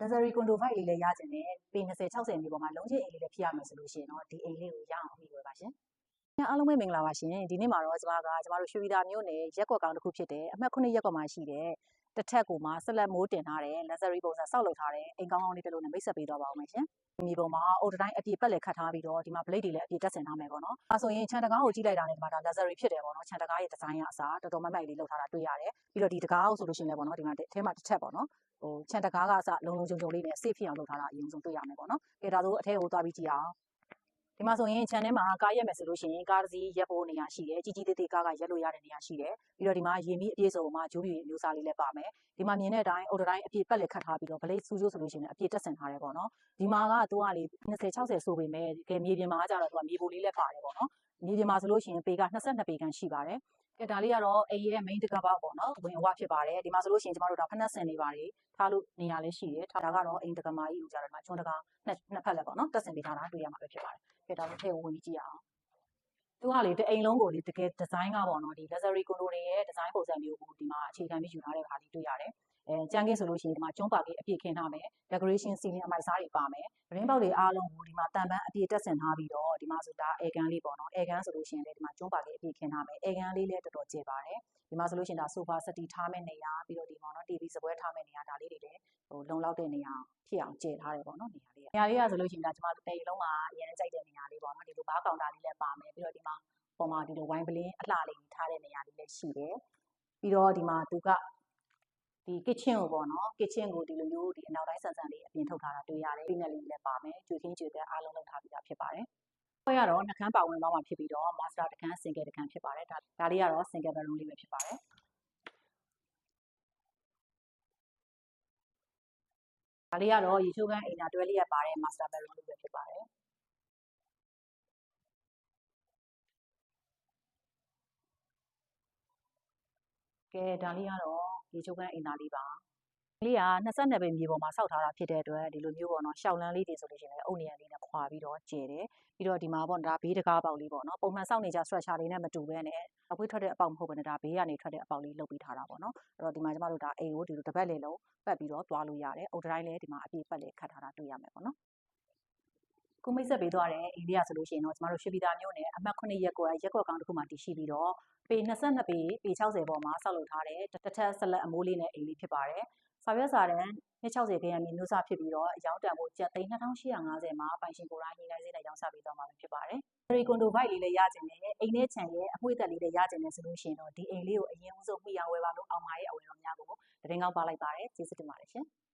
luxury condo vibe လေးလည်းရကျင်တယ်ပေ20 60မြေပေါ်မှာလုံးချင်းအိမ်လေးလည်းဖြစ်ရမယ်ဆိုလို့ရှိရင်တော့ဒီအိမ်လေးကိုရအောင်ပြီးဝယ်ပါရှင်။အားလုံးပဲမင်္ဂလာပါရှင်။ဒီနေ့မှာတော့ကျွန်မကကျွန်မတို့ရွှေပြည်သာမြို့နယ်ရက်ကွက်ကောင်တစ်ခုဖြစ်တယ်အမှတ်9ရက်ကွက်မှာရှိတဲ့တစ်ထက်ကိုမှဆက်လက်မိုးတင်ထားတဲ့ luxury ပုံစံဆောက်လုပ်ထားတဲ့အိမ်ကောင်းကောင်းလေးတစ်လုံးနဲ့မိတ်ဆက်ပေးတော့ပါအောင်မယ်ရှင်။မြေပုံမှာအိုတတိုင်းအပြည့်ပက်လက်ခတ်ထားပြီးတော့ဒီမှာ blade တွေလည်းအပြည့်တက်ဆင်ထားမယ်ပေါ့နော်။အဲဆိုရင်ခြံတကားကိုကြည့်လိုက်တာနဲ့ဒီမှာဒါ luxury ဖြစ်တယ်ပေါ့နော်။ခြံတကားရဲ့ဒီဇိုင်းကအစားတော်တော်မတ်မတ်လေးလုပ်ထားတာတွေ့ရတယ်။ပြီးတော့ဒီတကားကိုဆိုလို့ရှိရင်လည်းပေါ့နော်ဒီမှာအထဲမှာတစ်ထက်ပေါ့နော်။ ဟိုခြံတကားကအစလုံလုံချုံချုံလေးနဲ့ safe ဖြစ်အောင်လုပ်ထားတာအရင်ဆုံးတွေ့ရမယ်ပေါ့နော်။ကဲဒါဆိုအထဲကိုသွားပြီးကြည့်အောင်။ဒီမှာဆိုရင် channel မှာကားရက်မယ်ဆိုလို့ရှိရင်ကားတစ်စီးရက်ဖို့နေရာရှိတယ်ကြီးကြီးသေးသေးကားကရက်လို့ရတဲ့နေရာရှိတယ်ပြီးတော့ဒီမှာရေမီအပြည့်စုံမှာဂျိုးပြည့်မျိုးစားလေးလည်းပါမယ်ဒီမှာမြင်တဲ့အတိုင်းအော်တိုတိုင်းအပြည့်ပက်လက်ခတ်ထားပြီးတော့ဗလိတ်စူးကျိုးဆိုလို့ရှိရင်အပြည့်တက်ဆင်ထားတယ်ပေါ့နော်ဒီမှာကသူကလေ20 60ဆိုပေမဲ့ကဲမြေပြင်မှာကကြတော့သူကမြေပိုလေးလည်းပါတယ်ပေါ့နော်မြေပြင်မှာဆိုလို့ရှိရင်ပေက22ပေခန့်ရှိပါတယ် ကဲဒါလေးကတော့အိမ်ရဲ့ main တကပါပေါ့နော်ဝင်ဝဖြစ်ပါတယ်ဒီမှာဆိုလို့ရှိရင်ကျမတို့ဒါဖက်နှက်ဆင်နေပါတယ်ထားလို့နေရာလည်းရှိတယ်ဒါကတော့အိမ်တကမာကြီးကိုကြတော့ဒီမှာကျွန်းတကာနှစ်နှစ်ဖက်လည်းပေါ့နော်တက်ဆင်ပေးထားတာတွေ့ရမှာပဲဖြစ်ပါတယ်ကဲဒါလေးထည့်ဝင်ကြည့်ရအောင်သူကလေတအိမ်လုံးကိုလေတကယ်ဒီဇိုင်းကပေါ့နော်ဒီ luxury condo တွေရဲ့ဒီဇိုင်းပုံစံမျိုးကိုဒီမှာအခြေခံပြီးယူထားတဲ့ခါလေးတွေ့ရတယ် အဲကြမ်းကင်းဆိုလို့ရှိရင်ဒီမှာကျွန်းပါကလေးအပြည့်ခင်းထားမယ် decoration ceiling အမိုက်စားတွေပါမယ်ရင်းပေါက်တွေအားလုံးကိုဒီမှာတန်ပန်းအပြည့်တက်ဆင်ထားပြီးတော့ဒီမှာဆိုဒါအေကန်လေးပေါ့နော်အေကန်ဆိုလို့ရှိရင်လည်းဒီမှာကျွန်းပါလေးအပြည့်ခင်းထားမယ်အေကန်လေးလည်းတော်တော်ကျယ်ပါတယ်ဒီမှာဆိုလို့ရှိရင်ဒါ sofa set ထားမယ့်နေရာပြီးတော့ဒီမှာနော် TV စပွဲထားမယ့်နေရာဒါလေးတွေလည်းဟိုလုံလောက်တဲ့နေရာဖြစ်အောင်ကျယ်ထားတယ်ပေါ့နော်နေရာလေးနေရာလေးကဆိုလို့ရှိရင်ဒါကျမတို့တဲ့လုံးမှာအရင်ကြိုက်တဲ့နေရာလေးပေါ့နော်ဒီလိုဘားကောင်တာလေးလည်းပါမယ်ပြီးတော့ဒီမှာပေါ်မှာဒီလိုဝိုင်းပလင်းအလှလေးထားတဲ့နေရာလေးလည်းရှိတယ်ပြီးတော့ဒီမှာသူက ဒီ kitchen ကိုပေါ့နော် kitchen ကိုဒီလိုမျိုးဒီအနောက်တိုင်းဆန်ဆန်လေးအပြင်ထုတ်ထားတာတွေ့ရတယ်ပြီးငယ်လေးလည်းပါမယ်ကျွေးချင်းကျွေးတဲ့အားလုံးလုပ်ထားပြီးသားဖြစ်ပါတယ်ဘွဲရတော့နှကန်းပါဝင်သွားမှာဖြစ်ပြီးတော့ master တကန်း single တကန်းဖြစ်ပါတယ်ဒါဒါလေးကတော့ single bedroom လေးပဲဖြစ်ပါတယ်ဒါလေးကတော့ရေချိုးကန်းအိမ်သာတွဲလေးရပါတယ် master bedroom လေးပဲဖြစ်ပါတယ်ကဲဒါလေးကတော့ ရေချိုးကန်းအိမ်သားလေးပါလေးက22ပေမြေပေါ်မှာစောက်ထားတာဖြစ်တဲ့အတွက်ဒီလိုမျိုးပေါ့နော်ရှောက်လန်းလေးတွေဆိုလို့ရှိရင်လည်းအုတ်နေရလေးနဲ့ခွာပြီးတော့ကျဲတယ်ပြီးတော့ဒီမှာပေါ့ဒါဘေးတကားပေါက်လေးပေါ့နော်ပုံမှန်စောက်နေကြ structure လေးနဲ့မတူဘဲနဲ့အခွေးထွက်တဲ့အပေါက်မဟုတ်ဘဲနဲ့ဒါဘေးကနေထွက်တဲ့အပေါက်လေးလုပ်ပြီးထားတာပေါ့နော်အဲ့တော့ဒီမှာကျမတို့ဒါအိမ်ကိုဒီလိုတစ်ပတ်လေလုံးပတ်ပြီးတော့သွားလို့ရတယ်အုတ်တိုင်းလည်းဒီမှာအပြည့်ပတ်လေခတ်ထားတာတွေ့ရမယ်ပေါ့နော် ကိုမိတ်ဆက်ပေးသွားတဲ့အိန္ဒိယဆိုလို့ရှိရင်တော့ကျမတို့ရွှေပြည်သာမြို့နယ်အမှတ်9ရက်ကွက်ရက်ကွက်ကောင်တစ်ခုမှတည်ရှိပြီးတော့ပေ22ပေပေ60ပေါ်မှာဆောက်လုပ်ထားတဲ့တစ်ထပ်ဆက်လက်အမိုးလေးနဲ့အိမ်လေးဖြစ်ပါတယ်။စာရွက်စာတမ်း260ခရမ်းမြေမျိုးစားဖြစ်ပြီးတော့အယောင်တန်ဖို့ကျပ်သိန်း2850မှာပိုင်ရှင်ကိုယ်တိုင်ညီနိုင်စေနဲ့ရောင်းချပေးသွားမှာဖြစ်ပါတယ်။ရီကွန်ဒိုဘိုက်လေးလည်းရကျင်တယ်အိမ်နဲ့ခြံရဲ့အမွှေးသက်လေးလည်းရကျင်တယ်ဆိုလို့ရှိရင်တော့ဒီအိမ်လေးကိုအရင်ဦးဆုံးမှီအောင်ဝယ်ပါလို့အောင်မာရဲ့အဝယ်တော်များကိုတရင်ကောက်ပါလိုက်ပါတယ်ကျေးဇူးတင်ပါတယ်ရှင်။